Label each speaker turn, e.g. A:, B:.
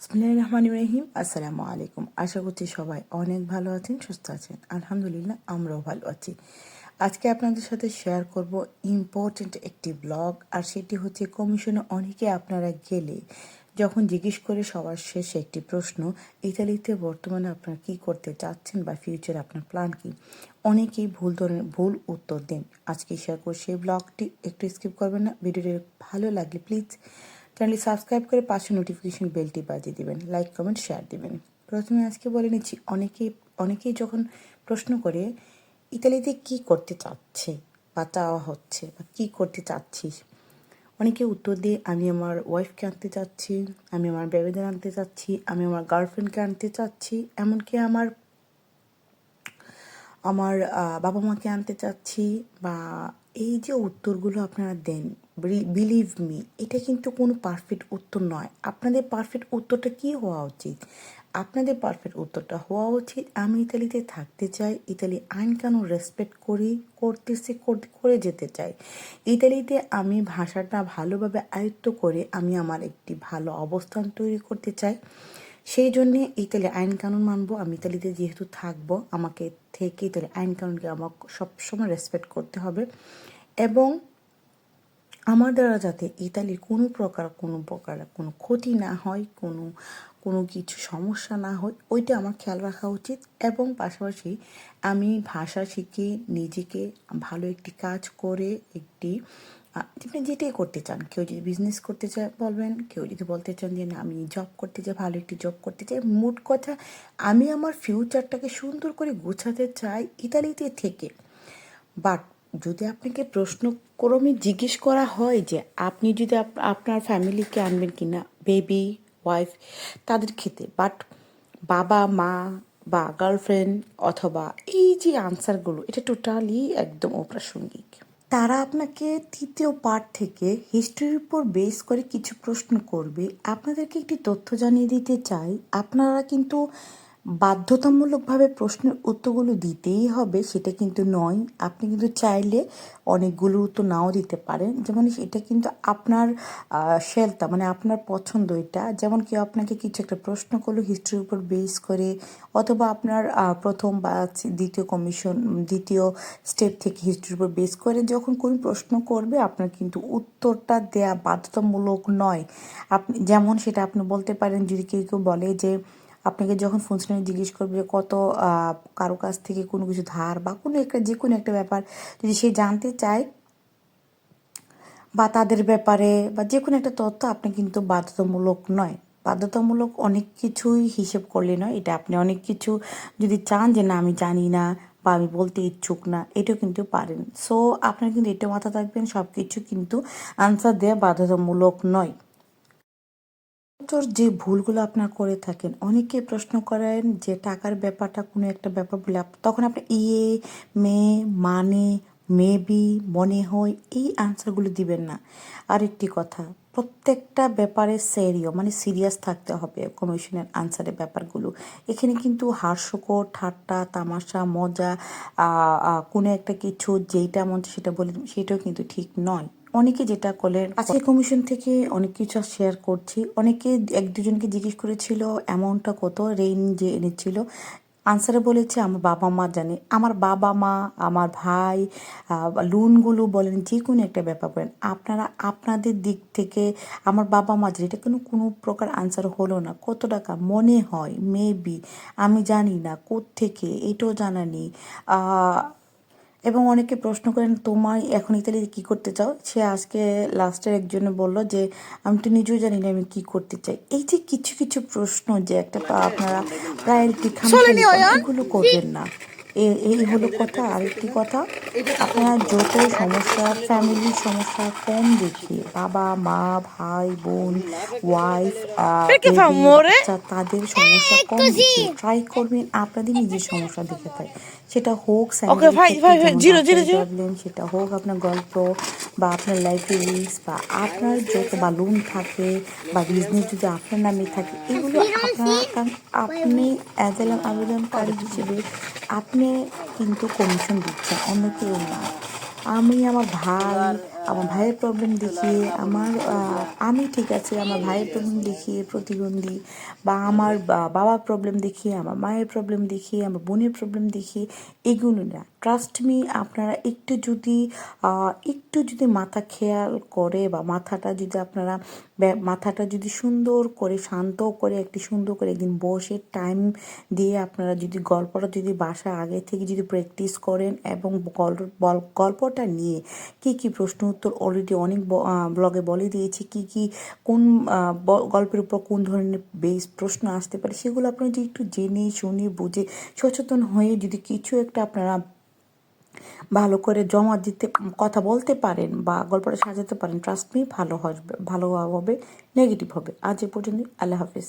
A: বিসমিল্লাহির রহমানির রহিম। আসসালামু আলাইকুম। আশা করছি সবাই অনেক ভালো আছেন, সুস্থ আছেন। আলহামদুলিল্লাহ, আমরাও ভালো আছি। আজকে আপনাদের সাথে শেয়ার করব ইম্পর্ট্যান্ট একটি ব্লগ আর সেটি হচ্ছে কমিশনে অনেকে আপনারা গেলে যখন জিজ্ঞেস করে সবার শেষে একটি প্রশ্ন, ইতালিতে বর্তমানে আপনারা কি করতে চাচ্ছেন বা ফিউচার আপনার প্ল্যান কি? অনেকেই ভুল ধরনের, ভুল উত্তর দেন। আজকে শেয়ার করছি সেই ব্লগটি একটু স্কিপ করবেন না। ভিডিওটি ভালো লাগলে প্লিজ চ্যানেলটি সাবস্ক্রাইব করে পাশে নোটিফিকেশন বেলটি বাজিয়ে দিবেন লাইক কমেন্ট শেয়ার দিবেন। প্রথমে আজকে বলে নিচ্ছি অনেকেই অনেকেই যখন প্রশ্ন করে, ইতালিতে কি করতে চাচ্ছে বা চাওয়া হচ্ছে বা কী করতে চাচ্ছিস? অনেকে উত্তর দিয়ে, আমি আমার ওয়াইফকে আনতে চাচ্ছি, আমি আমার বেবিদের আনতে চাচ্ছি, আমি আমার গার্লফ্রেন্ডকে আনতে চাচ্ছি, এমনকি আমার আমার বাবা মাকে আনতে চাচ্ছি বা এই যে উত্তরগুলো আপনারা দেন বিলিভ মি এটা কিন্তু কোনো পারফেক্ট উত্তর নয়। আপনাদের পারফেক্ট উত্তরটা কি হওয়া উচিত? আপনাদের পারফেক্ট উত্তরটা হওয়া উচিত, আমি ইতালিতে থাকতে চাই, ইতালি আইন কানুন রেসপেক্ট করি, করতেছি করতে- করে যেতে চাই। ইতালিতে আমি ভাষাটা ভালোভাবে আয়ত্ত করে আমি আমার একটি ভালো অবস্থান তৈরি করতে চাই। সেই জন্যে ইতালি আইন কানুন মানবো, আমি ইতালিতে যেহেতু থাকব, আমাকে থেকে ইতালি আইন কানুনকে আমার সবসময় রেসপেক্ট করতে হবে এবং আমার দ্বারা যাতে ইতালির কোনো প্রকার কোনো প্রকার, কোনো ক্ষতি না হয়, কোনো কোনো কিছু সমস্যা না হয়, ওইটা আমার খেয়াল রাখা উচিত এবং পাশাপাশি আমি ভাষা শিখে নিজেকে ভালো একটি কাজ করে, একটি আপনি যেটাই করতে চান। কেউ যদি বিজনেস করতে চায় বলবেন, কেউ যদি বলতে চান যে, না, আমি জব করতে চাই, ভালো একটি জব করতে চাই। মোট কথা, আমি আমার ফিউচারটাকে সুন্দর করে গোছাতে চাই ইতালিতে থেকে। বাট যদি আপনাকে প্রশ্ন ক্রমে জিজ্ঞেস করা হয় যে, আপনি যদি আপনার ফ্যামিলিকে আনবেন কি না বেবি ওয়াইফ তাদের খেতে বাট বাবা, মা বা গার্লফ্রেন্ড অথবা এই যে আনসারগুলো এটা টোটালি একদম অপ্রাসঙ্গিক। তারা আপনাকে তৃতীয় পার্ট থেকে হিস্ট্রির উপর বেস করে কিছু প্রশ্ন করবে। আপনাদেরকে একটি তথ্য জানিয়ে দিতে চাই। আপনারা কিন্তু বাধ্যতামূলকভাবে প্রশ্নের উত্তরগুলো দিতেই হবে সেটা কিন্তু নয়। আপনি কিন্তু চাইলে অনেকগুলো উত্তর নাও দিতে পারেন। যেমন এটা কিন্তু আপনার শেলতা মানে আপনার পছন্দ এটা। যেমন কেউ আপনাকে কিছু একটা প্রশ্ন করল হিস্ট্রির উপর বেস করে, অথবা আপনার প্রথম বা দ্বিতীয় কমিশন দ্বিতীয় স্টেপ থেকে হিস্ট্রির উপর বেস করে যখন কোন প্রশ্ন করবে, আপনার কিন্তু উত্তরটা দেয়া বাধ্যতামূলক নয়। আপনি, যেমন সেটা আপনি বলতে পারেন, যদি কেউ কেউ বলে যে আপনাকে যখন ফোন স্ক্রিনে জিজ্ঞেস করবে কত কারও কাছ থেকে কোনো কিছু ধার বা কোনো একটা, যে কোনো একটা ব্যাপার, যদি সে জানতে চায় বা তাদের ব্যাপারে বা যে কোনো একটা তথ্য, আপনি কিন্তু বাধ্যতামূলক নয়। বাধ্যতামূলক অনেক কিছুই হিসেব করলে নয়। এটা আপনি অনেক কিছু যদি চান যে, না, আমি জানি না বা আমি বলতে ইচ্ছুক না, এটাও কিন্তু পারেন। সো আপনার কিন্তু এটা মাথা থাকবেন সব কিছু কিন্তু আনসার দেওয়া বাধ্যতামূলক নয়। তোর যে ভুলগুলো আপনার করে থাকেন, অনেকে প্রশ্ন করেন যে টাকার ব্যাপারটা কোনো একটা ব্যাপার বলে তখন আপনি ইয়ে মে মানে মেবি মনে হয়, এই আনসারগুলো দিবেন না। আরেকটি কথা, প্রত্যেকটা ব্যাপারে সেরিও মানে সিরিয়াস থাকতে হবে কমিশনের আনসারের ব্যাপারগুলো। এখানে কিন্তু হাস্যকর, ঠাট্টা, তামাশা, মজা কোনো একটা কিছু যেইটা মন সেটা বলে সেটাও কিন্তু ঠিক নয়। অনেকে যেটা করলেন আজকে কমিশন থেকে অনেক কিছু শেয়ার করছি। অনেকে এক দুজনকে জিজ্ঞেস করেছিল অ্যামাউন্টটা কত রেইন যে এনেছিল। আনসারে বলেছে আমার বাবা মা জানে। আমার বাবা মা আমার ভাই লোনগুলো বলেন যে কোনো একটা ব্যাপার বলেন। আপনারা আপনাদের দিক থেকে আমার বাবা মা জানে। এটা কোনো কোনো প্রকার আনসার হলো না। কত টাকা? মনে হয় মেবি আমি জানি না থেকে এটাও জানা নেই। এবং অনেকে প্রশ্ন করেন তোমার এখন ইতালিতে কি করতে চাও? সে আজকে লাস্টের একজনে বলল যে আমি তো নিজেও জানি না আমি কি করতে চাই। এই যে কিছু কিছু প্রশ্ন যে একটা পা- আপনারা প্রায়োরিটি খান এগুলো করবেন না। এই হলো কথা আরেকটি কথা। আপনারা যত সমস্যা ফ্যামিলির সমস্যা কম দেখিয়ে বাবা মা ভাই বোন ওয়াইফ তাদের সমস্যা কম দেখিয়ে ট্রাই করবেন আপনাদের নিজের সমস্যা দেখে তাই। সেটা হোক। প্রবলেম সেটা হোক আপনার গল্প বা আপনার লাইফে রিস্ক বা আপনার যত বা লোন থাকে বা বিজনেস যদি আপনার নামে থাকে এগুলো আপনার কারণ আপনি অ্যাজ এ আবেদনকারী হিসেবে আপনি কিন্তু কমিশন দিচ্ছেন অন্য কেউ না। আমি আমার ভাই আমার ভাইয়ের প্রবলেম দেখিয়ে, আমার আমি ঠিক আছে, আমার ভাইয়ের প্রবলেম দেখিয়ে প্রতিবন্ধী বা আমার বাবার প্রবলেম দেখিয়ে, আমার মায়ের প্রবলেম দেখিয়ে, আমার বোনের প্রবলেম দেখিয়ে, এগুলো না। ট্রাস্ট মি আপনারা একটু যদি একটু যদি মাথা খেয়াল করে বা মাথাটা যদি আপনারা মাথাটা যদি সুন্দর করে, শান্ত করে, একটি সুন্দর করে একদিন বসে টাইম দিয়ে আপনারা যদি গল্পটা যদি বাসা আগে থেকে যদি প্র্যাকটিস করেন এবং গল্পটা নিয়ে কি কি প্রশ্ন উত্তর অলরেডি অনেক ব্লগে বলে দিয়েছি কি কি, কোন গল্পের উপর কোন ধরনের বেস প্রশ্ন আসতে পারে সেগুলো আপনারা যদি একটু জেনে শুনে বুঝে সচেতন হয়ে যদি কিছু একটা আপনারা ভালো করে জমা দিতে, কথা বলতে পারেন বা গল্পটা সাজাতে পারেন ট্রাস্ট মি ভালো হবে ভালো হবে নেগেটিভ হবে। আজ এ পর্যন্ত আল্লাহ হাফিজ।